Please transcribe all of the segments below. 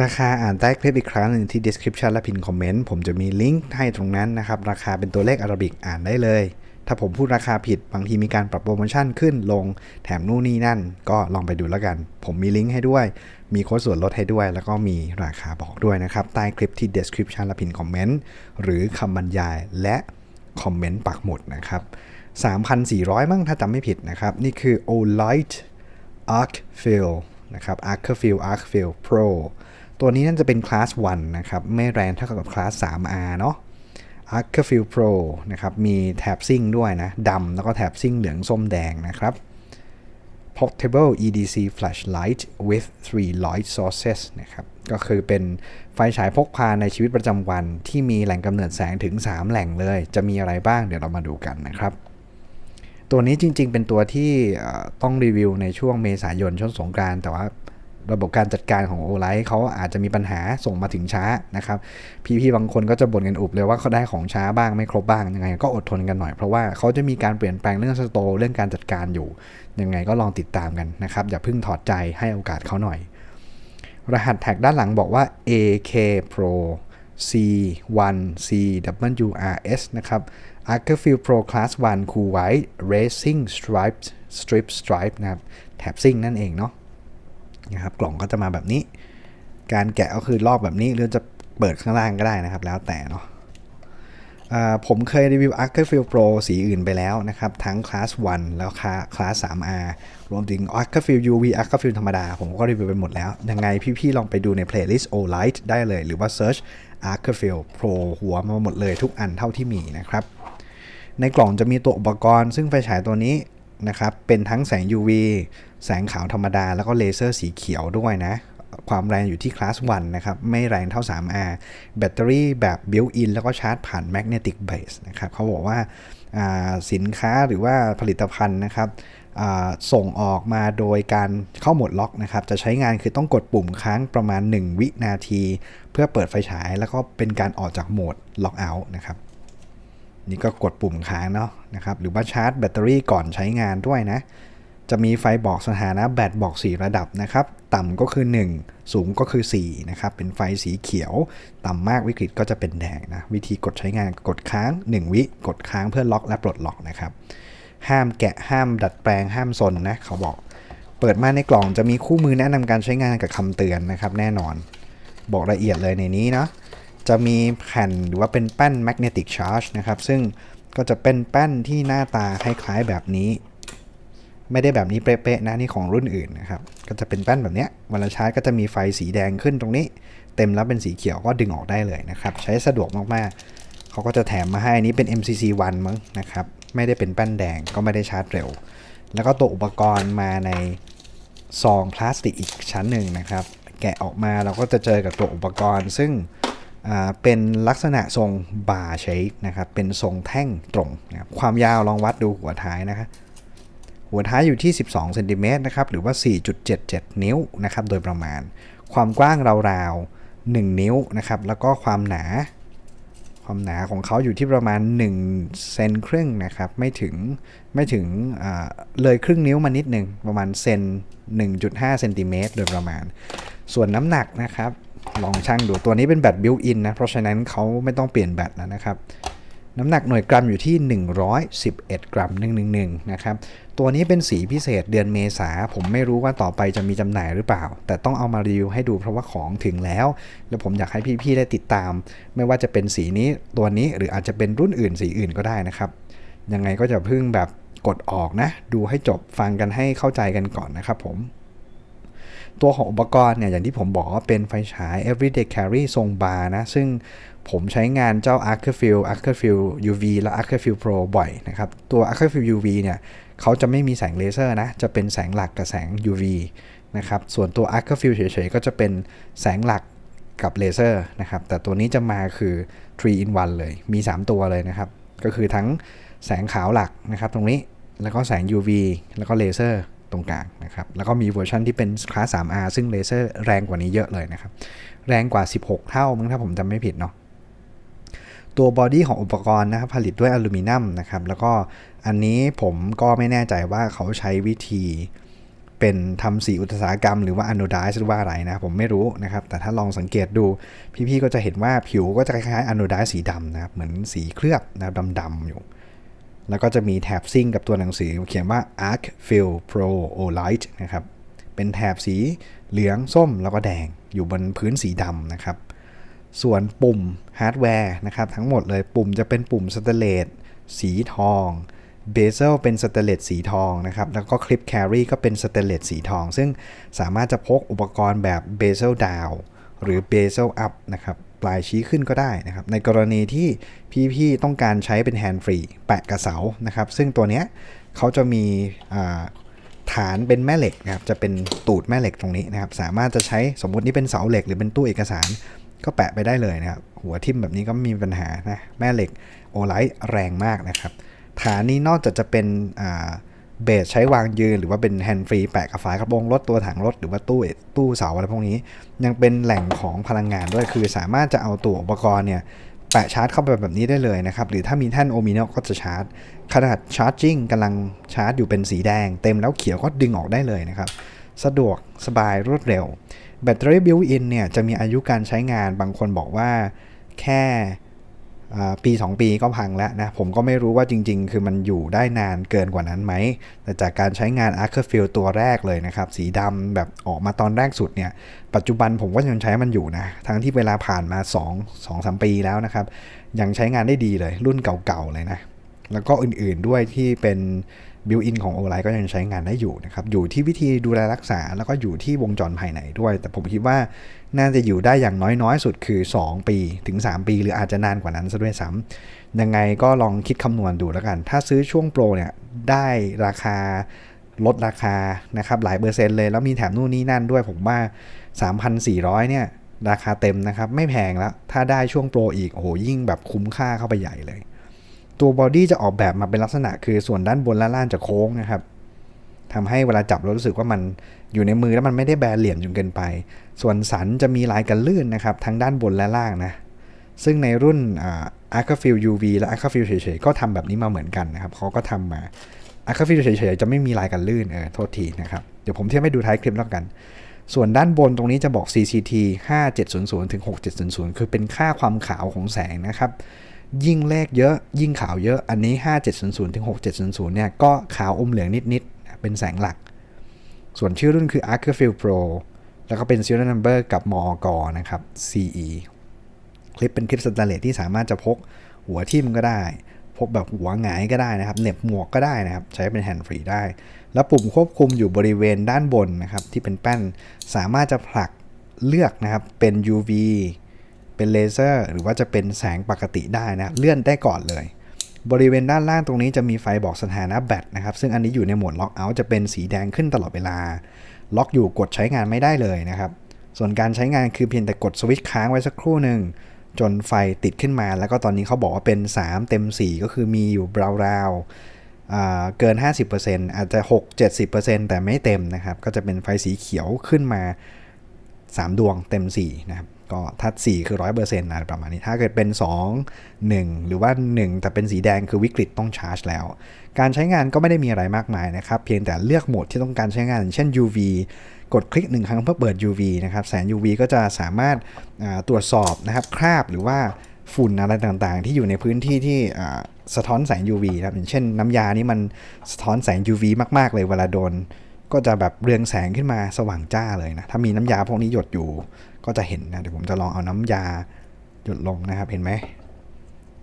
ราคาอ่านใต้คลิปอีกครั้งหนึ่งที่ description และพินคอมเมนต์ผมจะมีลิงก์ให้ตรงนั้นนะครับ ราคาเป็นตัวเลขอาราบิกอ่านได้เลย ถ้าผมพูดราคาผิดบางทีมีการปรับโปรโมชั่นขึ้นลงแถมนู่นนี่นั่น ก็ลองไปดูแล้วกัน ผมมีลิงก์ให้ด้วย มีโค้ดส่วนลดให้ด้วย แล้วก็มีราคาบอกด้วยนะครับ ใต้คลิปที่ description และพินคอมเมนต์หรือคำบรรยายและคอมเมนต์ปักหมุดนะครับ3,400 มั้งถ้าจำไม่ผิดนะครับ นี่คือ Olight Arc Fill นะครับ Arc Fill Arc Fill Pro ตัวนี้น่าจะเป็นคลาส 1 นะครับ ไม่แรงเท่ากับคลาส 3R เนาะ Arc Fill Pro นะครับ มีแถบซิ่งด้วยนะดำแล้วก็แถบซิ่งเหลืองส้มแดงนะครับ Portable EDC Flashlight with 3 light sources นะครับ ก็คือเป็นไฟฉายพกพาในชีวิตประจำวันที่มีแหล่งกำเนิดแสงถึง 3 แหล่งเลย จะมีอะไรบ้างเดี๋ยวเรามาดูกันนะครับ ตัวนี้จริงๆ เป็นตัวที่ต้องรีวิวในช่วงเมษายนช่วงสงกานต์แต่ว่า ระบบการจัดการของโอไลท์เขาอาจจะมีปัญหาส่งมาถึงช้านะครับ พี่ๆบางคนก็จะบ่นกันอุบเลยว่าเขาได้ของช้าบ้างไม่ครบบ้างยังไง ก็อดทนกันหน่อยเพราะว่าเขาจะมีการเปลี่ยนแปลงเรื่องสโตเรื่องการจัดการอยู่ยังไงก็ลองติดตามกันนะครับ อย่าเพิ่งถอดใจให้โอกาสเขาหน่อย รหัสแท็กด้านหลังบอกว่า AK Pro C1CWRS นะครับ a r c e r Field Pro Class 1 Cool White Racing Striped Strip Stripe นะครับ แถบซิ่งนั่นเองเนาะ นะครับ กล่องก็จะมาแบบนี้ การแกะก็คือลอกแบบนี้หรือจะเปิดข้างล่างก็ได้นะครับ แล้วแต่เนาะผมเคยรีวิว a r c e r Field Pro สีอื่นไปแล้วนะครับ ทั้งคลาส1แล้วคลาส 3R รวมถึง a r c e r Field UV a r c e r Field ธรรมดา ผมก็รีวิวไปหมดแล้ว ยังไงพี่ๆ ลองไปดูใน playlist O Light ได้เลย หรือว่า search a r c e r Field Pro หัวมาหมดเลยทุกอันเท่าที่มีนะครับ ในกล่องจะมีตัวอุปกรณ์ ซึ่งไฟฉายตัวนี้นะครับ เป็นทั้งแสง UV แสงขาวธรรมดาแล้วก็เลเซอร์สีเขียวด้วยนะ ความแรงอยู่ที่คลาส 1 นะครับ ไม่แรงเท่า 3R แบตเตอรี่แบบบิวอินแล้วก็ชาร์จผ่านแมกเนติกเบสนะครับเขาบอกว่าสินค้าหรือว่าผลิตภัณฑ์นะครับส่งออกมาโดยการเข้าโหมดล็อกนะครับ จะใช้งานคือต้องกดปุ่มค้างประมาณ 1 วินาที เพื่อเปิดไฟฉาย แล้วก็เป็นการออกจากโหมดล็อกเอาท์นะครับนี่ก็กดปุ่มค้างเนาะนะครับหรือว่าชาร์จแบตเตอรี่ก่อนใช้งานด้วยนะ จะมีไฟบอกสถานะแบตบอก 4 ระดับนะครับ ต่ำก็คือ 1 สูงก็คือ4นะครับ เป็นไฟสีเขียว ต่ำมากวิกฤตก็จะเป็นแดงนะ วิธีกดใช้งานกดค้าง 1 วิกดค้างเพื่อล็อกและปลดล็อกนะครับ ห้ามแกะห้ามดัดแปลงห้ามซนนะเขาบอก เปิดมาในกล่องจะมีคู่มือแนะนำการใช้งานกับคำเตือนนะครับ แน่นอน บอกละเอียดเลยในนี้นะจะมีแผ่นหรือว่าเป็นแป้น magnetic charge นะครับ ซึ่งก็จะเป็นแป้นที่หน้าตาคล้ายๆแบบนี้ ไม่ได้แบบนี้เป๊ะๆนะนี่ของรุ่นอื่นนะครับ ก็จะเป็นแป้นแบบนี้เวลาชาร์จก็จะมีไฟสีแดงขึ้นตรงนี้ เต็มแล้วเป็นสีเขียวก็ดึงออกได้เลยนะครับ ใช้สะดวกมากๆ เขาก็จะแถมมาให้นี้เป็น MCC 1มั้งนะครับ ไม่ได้เป็นแป้นแดงก็ไม่ได้ชาร์จเร็ว แล้วก็ตัวอุปกรณ์มาในซองพลาสติกอีกชั้นหนึ่งนะครับ แกะออกมาเราก็จะเจอกับตัวอุปกรณ์ ซึ่งเป็นลักษณะทรงบาร์เชคนะครับ เป็นทรงแท่งตรงนะความยาวลองวัดดูหัวท้ายนะครับ หัวท้ายอยู่ที่ 12เซนติเมตรนะครับหรือว่า 4.77 นิ้วนะครับโดยประมาณ ความกว้างราวๆ 1 นิ้วนะครับแล้วก็ความหนา ความหนาของเขาอยู่ที่ประมาณ1เซนครึ่งนะครับไม่ถึงไม่ถึงเลยครึ่งนิ้วมานิดหนึ่งประมาณเซน1.5เซนติเมตรโดยประมาณ ส่วนน้ำหนักนะครับลองชั่งดูตัวนี้เป็นแบตบิวอินนะเพราะฉะนั้นเขาไม่ต้องเปลี่ยนแบตนะครับน้ำหนักหน่วยกรัมอยู่ที่ 111 กรัม111นะครับ ตัวนี้เป็นสีพิเศษเดือนเมษาผมไม่รู้ว่าต่อไปจะมีจำหน่ายหรือเปล่า แต่ต้องเอามารีวิวให้ดูเพราะว่าของถึงแล้ว แล้วผมอยากให้พี่ๆได้ติดตาม ไม่ว่าจะเป็นสีนี้ตัวนี้หรืออาจจะเป็นรุ่นอื่นสีอื่นก็ได้นะครับ ยังไงก็จะพึ่งแบบกดออกนะ ดูให้จบฟังกันให้เข้าใจกันก่อนนะครับผมตัวของอุปกรณ์เนี่ยอย่างที่ผมบอกว่าเป็นไฟฉาย everyday carry ทรงบาร์นะ ซึ่งผมใช้งานเจ้า a r c h i f i l a r c h i f i l UV และ a r c h i f i l Pro บ่อยนะครับ ตัว a r c h i f i l UV เนี่ย เขาจะไม่มีแสงเลเซอร์นะ จะเป็นแสงหลักกับแสง UV นะครับ ส่วนตัว a r c h i f i l เฉยๆ ก็จะเป็นแสงหลักกับเลเซอร์นะครับ แต่ตัวนี้จะมาคือ 3 in 1 เลย มี 3 ตัวเลยนะครับ ก็คือทั้งแสงขาวหลักนะครับ ตรงนี้ แล้วก็แสง UV แล้วก็เลเซอร์ตรงกลางนะครับ แล้วก็มีเวอร์ชันที่เป็นคลาส 3R ซึ่งเลเซอร์แรงกว่านี้เยอะเลยนะครับ แรงกว่า 16 เท่ามั้งถ้าผมจำไม่ผิดเนาะ ตัวบอดี้ของอุปกรณ์นะครับผลิตด้วยอลูมิเนียมนะครับแล้วก็อันนี้ผมก็ไม่แน่ใจว่าเขาใช้วิธีเป็นทำสีอุตสาหกรรมหรือว่า anodize หรือว่าอะไรนะผมไม่รู้นะครับ แต่ถ้าลองสังเกตดูพี่ๆก็จะเห็นว่าผิวก็จะคล้ายๆ anodize สีดำนะครับเหมือนสีเคลือบนะดำๆอยู่ แล้วก็จะมีแถบซิ่งกับตัวหนังสือเขียนว่า Arc Fill Pro Olight นะครับเป็นแถบสีเหลืองส้มแล้วก็แดงอยู่บนพื้นสีดำนะครับ ส่วนปุ่มฮาร์ดแวร์นะครับทั้งหมดเลยปุ่มจะเป็นปุ่มสเตเลสสีทองเบเซลเป็นสเตเลสสีทองนะครับแล้วก็คลิปแครีก็เป็นสเตเลสสีทอง ซึ่งสามารถจะพกอุปกรณ์แบบเบเซลดาวหรือเบเซลอัพนะครับปลายชี้ขึ้นก็ได้นะครับในกรณีที่พี่ๆต้องการใช้เป็นแฮนด์ฟรีแปะกับเสานะครับซึ่งตัวเนี้ยเขาจะมีฐานเป็นแม่เหล็กนะครับจะเป็นตูดแม่เหล็กตรงนี้นะครับสามารถจะใช้สมมุตินี่เป็นเสาเหล็กหรือเป็นตู้เอกสาร ก็แปะไปได้เลยนะครับ หัวทิ่มแบบนี้ก็มีปัญหานะแม่เหล็กโอไลท์แรงมากนะครับ ฐานนี้นอกจากจะเป็นเบสใช้วางยืน หรือว่าเป็นแฮนด์ฟรีแปะกับฝากระโปรงรถตัวถังรถ หรือว่าตู้ตู้เสาอะไรพวกนี้ ยังเป็นแหล่งของพลังงานด้วยคือสามารถจะเอาตัวอุปกรณ์เนี่ยแปะชาร์จเข้าไปแบบนี้ได้เลยนะครับ หรือถ้ามีแท่นโอมิโนก็จะชาร์จ ขนาดชาร์จิ่งกำลังชาร์จอยู่เป็นสีแดง เต็มแล้วเขียวก็ดึงออกได้เลยนะครับ สะดวกสบายรวดเร็ว แบตเตอรี่บิวอินเนี่ยจะมีอายุการใช้งานบางคนบอกว่าแค่ปี 2 ปีก็พังแล้วนะ ผมก็ไม่รู้ว่าจริง ๆ คือมันอยู่ได้นานเกินกว่านั้นไหม แต่จากการใช้งาน a r c h e r f i e l ตัวแรกเลยนะครับ สีดำแบบออกมาตอนแรกสุดเนี่ย ปัจจุบันผมก็ยังใช้มันอยู่นะ ทั้งที่เวลาผ่านมา 2 2 3 ปีแล้วนะครับ ยังใช้งานได้ดีเลยรุ่นเก่าๆเลยนะ แล้วก็อื่นๆด้วยที่เป็นบิวอินของโอไลก็ยังใช้งานได้อยู่นะครับ อยู่ที่วิธีดูแลรักษา แล้วก็อยู่ที่วงจรภายในด้วย แต่ผมคิดว่าน่าจะอยู่ได้อย่างน้อยๆ สุดคือ 2 ปีถึง 3 ปี หรืออาจจะนานกว่านั้นซะด้วยซ้ำยังไงก็ลองคิดคำนวณดูแล้วกัน ถ้าซื้อช่วงโปรเนี่ยได้ราคาลดราคานะครับหลายเปอร์เซ็นต์เลย แล้วมีแถมนู่นนี่นั่นด้วยผมว่า 3,400 เนี่ยราคาเต็มนะครับไม่แพงแล้ว ถ้าได้ช่วงโปรอีกโอ้โหยิ่งแบบคุ้มค่าเข้าไปใหญ่เลย ตัวบอดี้จะออกแบบมาเป็นลักษณะคือส่วนด้านบนและล่างจะโค้งนะครับทำให้เวลาจับเรารู้สึกว่ามันอยู่ในมือแล้วมันไม่ได้แบนเหลี่ยมจนเกินไป ส่วนสันจะมีลายกันลื่นนะครับทั้งด้านบนและล่างนะ ซึ่งในรุ่นอา a r c h i l UV และ a r c h i l เฉยๆ ก็ทำแบบนี้มาเหมือนกันนะครับเขาก็ทำมา a r c h i l เฉยๆ จะไม่มีลายกันลื่นเออโทษทีนะครับ เดี๋ยวผมเทียบให้ดูท้ายคลิปแล้วกัน ส่วนด้านบนตรงนี้จะบอก CCT 5700ถึง6700 คือเป็นค่าความขาวของแสงนะครับ ยิ่งเลขเยอะ ยิ่งขาวเยอะ อันนี้ 5700 ถึง 6700 เนี่ย ก็ขาวอมเหลืองนิด ๆ เป็นแสงหลัก ส่วนชื่อรุ่นคือ a r c h i l Pro แล้วก็เป็น serial number กับมอกนะครับ CE คลิปเป็นคลิปสแตนเลสที่สามารถจะพกหัวทิ่มก็ได้ พกแบบหัวหงายก็ได้นะครับเหน็บหมวกก็ได้นะครับ ใช้เป็นแฮนด์ฟรีได้ แล้วปุ่มควบคุมอยู่บริเวณด้านบนนะครับ ที่เป็นแป้นสามารถจะผลักเลือกนะครับเป็น UV เป็นเลเซอร์ หรือว่าจะเป็นแสงปกติได้นะเลื่อนได้ก่อนเลย บริเวณด้านล่างตรงนี้จะมีไฟบอกสถานะแบตนะครับ ซึ่งอันนี้อยู่ในโหมดล็อกเอาท์จะเป็นสีแดงขึ้นตลอดเวลา ล็อกอยู่กดใช้งานไม่ได้เลยนะครับ ส่วนการใช้งานคือเพียงแต่กดสวิตช์ค้างไว้สักครู่หนึ่งจนไฟติดขึ้นมา แล้วก็ตอนนี้เขาบอกว่าเป็น 3 เต็ม 4 ก็คือมีอยู่ราวๆอ่าเกิน 50%อาจจะ 6-70%แต่ไม่เต็มนะครับ ก็จะเป็นไฟสีเขียวขึ้นมา 3 ดวงเต็ม 4 นะครับ ก็ถ้า4คือ 100%อะไรประมาณนี้ ถ้าเกิดเป็น 2 1 หรือว่า 1 แต่เป็นสีแดงคือวิกฤตต้องชาร์จแล้ว การใช้งานก็ไม่ได้มีอะไรมากมายนะครับ เพียงแต่เลือกโหมดที่ต้องการใช้งาน เช่น UV กดคลิกหนึ่งครั้งเพื่อเปิด UV นะครับ แสง UV ก็จะสามารถตรวจสอบนะครับคราบหรือว่าฝุ่นอะไรต่างๆ ที่อยู่ในพื้นที่ที่สะท้อนแสง UV นะครับอย่างเช่นน้ำยานี่มันสะท้อนแสง UV มากๆเลยเวลาโดน ก็จะแบบเรืองแสงขึ้นมาสว่างจ้าเลยนะ ถ้ามีน้ำยาพวกนี้หยดอยู่ ก็จะเห็นนะ เดี๋ยวผมจะลองเอาน้ำยาหยดลงนะครับ เห็นไหม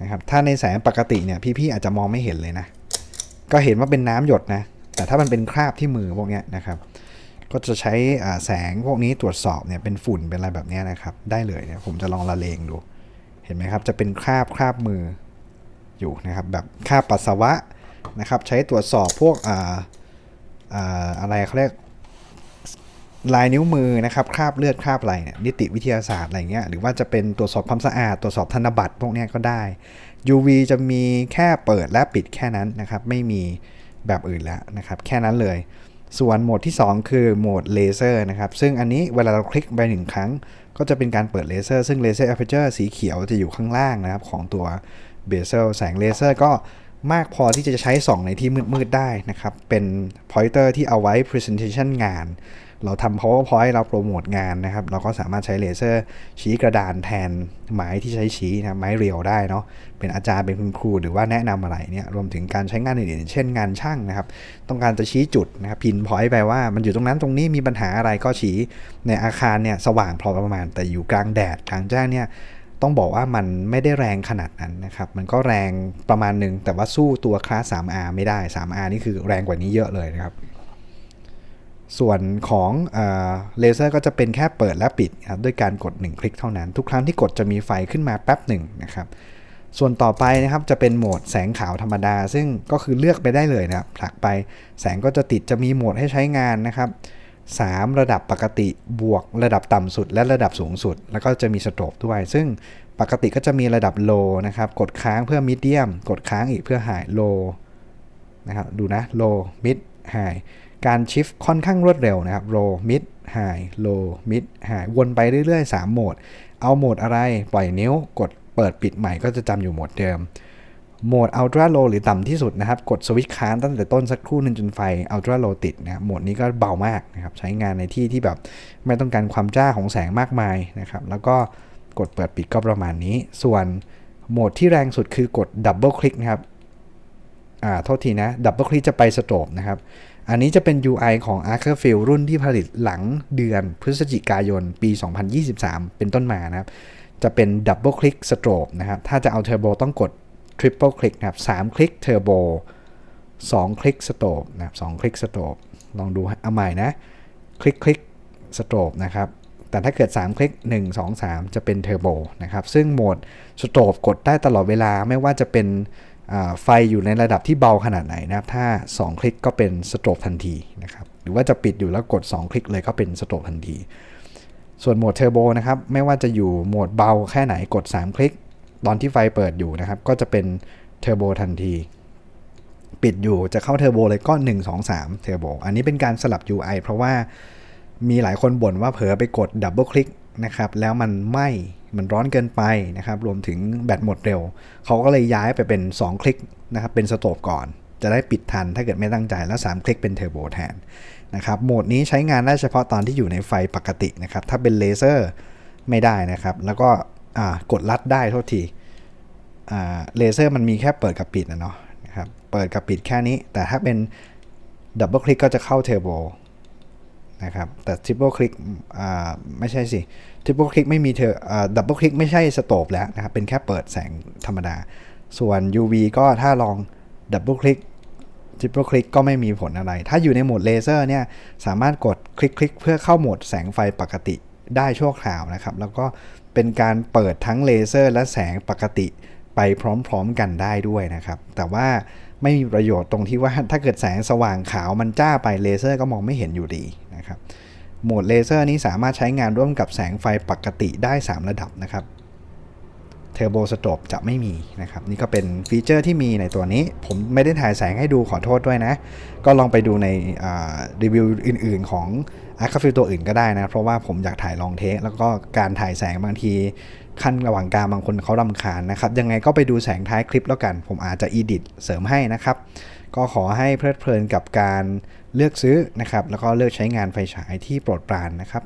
นะครับ ถ้าในแสงปกติเนี่ยพี่ๆอาจจะมองไม่เห็นเลยนะ ก็เห็นว่าเป็นน้ำหยดนะ แต่ถ้ามันเป็นคราบที่มือพวกนี้นะครับ ก็จะใช้แสงพวกนี้ตรวจสอบเนี่ยเป็นฝุ่นเป็นอะไรแบบนี้นะครับ ได้เลยเนี่ยผมจะลองละเลงดู เห็นไหมครับ จะเป็นคราบคราบมืออยู่นะครับ แบบคราบปัสสาวะนะครับ ใช้ตรวจสอบพวกอ่า อะไรเขาเรียกลายนิ้วมือนะครับคราบเลือดคราบอะไรเนี่ยนิติวิทยาศาสตร์อะไรเงี้ยหรือว่าจะเป็นตรวจสอบความสะอาด ตรวจสอบธนบัตรพวกนี้ก็ได้ UV จะมีแค่เปิดและปิดแค่นั้นนะครับ ไม่มีแบบอื่นแล้วนะครับ แค่นั้นเลย ส่วนโหมดที่ 2 คือโหมดเลเซอร์นะครับ ซึ่งอันนี้เวลาเราคลิกไปหนึ่งครั้ง ก็จะเป็นการเปิดเลเซอร์ซึ่งเลเซอร์ aperture สีเขียวจะอยู่ข้างล่างนะครับ ของตัวเบเซลแสงเลเซอร์ก็ มากพอที่จะใช้ส่องในที่มืดๆได้นะครับ เป็น pointer ที่เอาไว้ presentation งาน เราทำ powerpoint เราโปรโมทงานนะครับ เราก็สามารถใช้เลเซอร์ชี้กระดานแทนไม้ที่ใช้ชี้นะไม้เรียวได้เนาะ เป็นอาจารย์เป็นคุณครูหรือว่าแนะนำอะไรเนี่ย รวมถึงการใช้งานอื่นๆ เช่นงานช่างนะครับ ต้องการจะชี้จุดนะครับ พินพอยต์ไปว่ามันอยู่ตรงนั้นตรงนี้มีปัญหาอะไรก็ชี้ ในอาคารเนี่ยสว่างพอประมาณ แต่อยู่กลางแดดกลางแจ้งเนี่ย ต้องบอกว่ามันไม่ได้แรงขนาดนั้นนะครับ มันก็แรงประมาณหนึ่งแต่ว่าสู้ตัวคลาส 3R ไม่ได้ 3R นี่คือแรงกว่านี้เยอะเลยนะครับ ส่วนของเลเซอร์ก็จะเป็นแค่เปิดและปิดครับด้วยการกด 1 คลิกเท่านั้น ทุกครั้งที่กดจะมีไฟขึ้นมาแป๊บหนึ่งนะครับ ส่วนต่อไปนะครับจะเป็นโหมดแสงขาวธรรมดา ซึ่งก็คือเลือกไปได้เลยนะครับผลักไปแสงก็จะติดจะมีโหมดให้ใช้งานนะครับ 3 ระดับปกติบวกระดับต่ำสุด และระดับสูงสุด แล้วก็จะมีสโตรบด้วย ซึ่งปกติก็จะมีระดับ low นะครับ กดค้างเพื่อ medium กดค้างอีกเพื่อ high low นะครับ ดูนะ low mid high การชิฟค่อนข้างรวดเร็วนะครับ low mid high low mid high วนไปเรื่อยๆ 3 โหมด เอาโหมดอะไร ปล่อยนิ้ว กดเปิดปิดใหม่ก็จะจำอยู่โหมดเดิม โหมด Ultra Low หรือต่ำที่สุดนะครับ กดสวิตช์ค้างตั้งแต่ต้นสักครู่นึงจนไฟ Ultra Low ติดนะครับโหมดนี้ก็เบามากนะครับใช้งานในที่ที่แบบไม่ต้องการความจ้าของแสงมากมายนะครับ แล้วก็กดเปิดปิดก็ประมาณนี้ ส่วนโหมดที่แรงสุดคือกดดับเบิลคลิกนะครับอ่าโทษทีนะดับเบิลคลิกจะไปสโตรบนะครับ อันนี้จะเป็น UI ของ a r c h e r field รุ่นที่ผลิตหลังเดือนพฤศจิกายนปี 2023 เป็นต้นมานะครับ จะเป็นดับเบิลคลิกสโตรบนะครับ ถ้าจะเอาเทอร์โบต้องกด Triple คลิกนะครับ3คลิกเทอร์โบ2คลิกสโตรบนะครับ2คลิกสโตรบลองดูเอาใหม่นะ คลิกคลิกสโตรบนะครับ แต่ถ้าเกิด 3 คลิก 1 2 3 จะเป็นเทอร์โบนะครับ ซึ่งโหมดสโตรบกดได้ตลอดเวลาไม่ว่าจะเป็นไฟอยู่ในระดับที่เบาขนาดไหนนะครับ ถ้า 2 คลิกก็เป็นสโตรบทันทีนะครับ หรือว่าจะปิดอยู่แล้วกด 2 คลิกเลยก็เป็นสโตรบทันที ส่วนโหมดเทอร์โบนะครับ ไม่ว่าจะอยู่โหมดเบาแค่ไหนกด 3 คลิก ตอนที่ไฟเปิดอยู่นะครับ ก็จะเป็นเทอร์โบทันที ปิดอยู่จะเข้าเทอร์โบเลยก็1 2 3เทอร์โบอันนี้เป็นการสลับ UI เพราะว่ามีหลายคนบ่นว่าเผลอไปกดดับเบิลคลิกนะครับ แล้วมันไหม้มันร้อนเกินไปนะครับ รวมถึงแบตหมดเร็ว เขาก็เลยย้ายไปเป็น 2 คลิกนะครับ เป็นสโตบก่อน จะได้ปิดทันถ้าเกิดไม่ตั้งใจ แล้ว 3 คลิกเป็นเทอร์โบแทนนะครับ โหมดนี้ใช้งานได้เฉพาะตอนที่อยู่ในไฟปกตินะครับ ถ้าเป็นเลเซอร์ไม่ได้นะครับ แล้วก็ กดลัดได้โทษทีเลเซอร์มันมีแค่เปิดกับปิดนะเนาะนะครับเปิดกับปิดแค่นี้ แต่ถ้าเป็นดับเบิลคลิกก็จะเข้าเทอร์โบนะครับแต่ทริปเปิลคลิกไม่ใช่สิทริปเปิลคลิกไม่มีเทอร์ดับเบิลคลิกไม่ใช่สโตบแล้วนะครับ เป็นแค่เปิดแสงธรรมดา ส่วน UV ก็ถ้าลองดับเบิลคลิกทริปเปิลคลิกก็ไม่มีผลอะไร ถ้าอยู่ในโหมดเลเซอร์เนี่ยสามารถกดคลิกคลิกเพื่อเข้าโหมดแสงไฟปกติได้ชั่วคราวนะครับ แล้วก็ เป็นการเปิดทั้งเลเซอร์และแสงปกติไปพร้อมๆกันได้ด้วยนะครับ แต่ว่าไม่มีประโยชน์ตรงที่ว่าถ้าเกิดแสงสว่างขาวมันจ้าไปเลเซอร์ก็มองไม่เห็นอยู่ดีนะครับโหมดเลเซอร์นี้สามารถใช้งานร่วมกับแสงไฟปกติได้ 3 ระดับนะครับ เทอร์โบสโตรบจะไม่มีนะครับ นี่ก็เป็นฟีเจอร์ที่มีในตัวนี้ ผมไม่ได้ถ่ายแสงให้ดูขอโทษด้วยนะ ก็ลองไปดูในรีวิวอื่นๆ ของ a r c a f i l ตัวอื่นก็ได้นะ เพราะว่าผมอยากถ่ายลองเทค แล้วก็การถ่ายแสงบางทีขั้นระหว่างกลางบางคนเขารำคาญนะครับ ยังไงก็ไปดูแสงท้ายคลิปแล้วกัน ผมอาจจะอีดิทเสริมให้นะครับ ก็ขอให้เพลิดเพลินกับการเลือกซื้อนะครับ แล้วก็เลือกใช้งานไฟฉายที่โปรดปรานนะครับ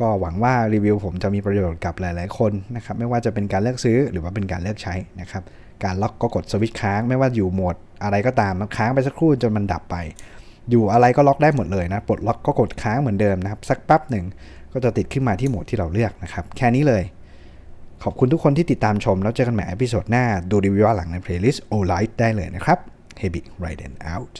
ก็หวังว่ารีวิวผมจะมีประโยชน์กับหลาย ๆ คนนะครับ ไม่ว่าจะเป็นการเลือกซื้อหรือว่าเป็นการเลือกใช้นะครับ การล็อกก็กดสวิตช์ค้าง ไม่ว่าอยู่โหมดอะไรก็ตามมันค้างไปสักครู่จนมันดับไป อยู่อะไรก็ล็อกได้หมดเลยนะ ปลดล็อกก็กดค้างเหมือนเดิมนะครับ สักแป๊บหนึ่งก็จะติดขึ้นมาที่โหมดที่เราเลือกนะครับ แค่นี้เลย ขอบคุณทุกคนที่ติดตามชม แล้วเจอกันใหม่อพิโซดหน้า ดูรีวิวหลังในเพลย์ลิสต์ o l i g h t ได้เลยนะครับ h e b y Raiden out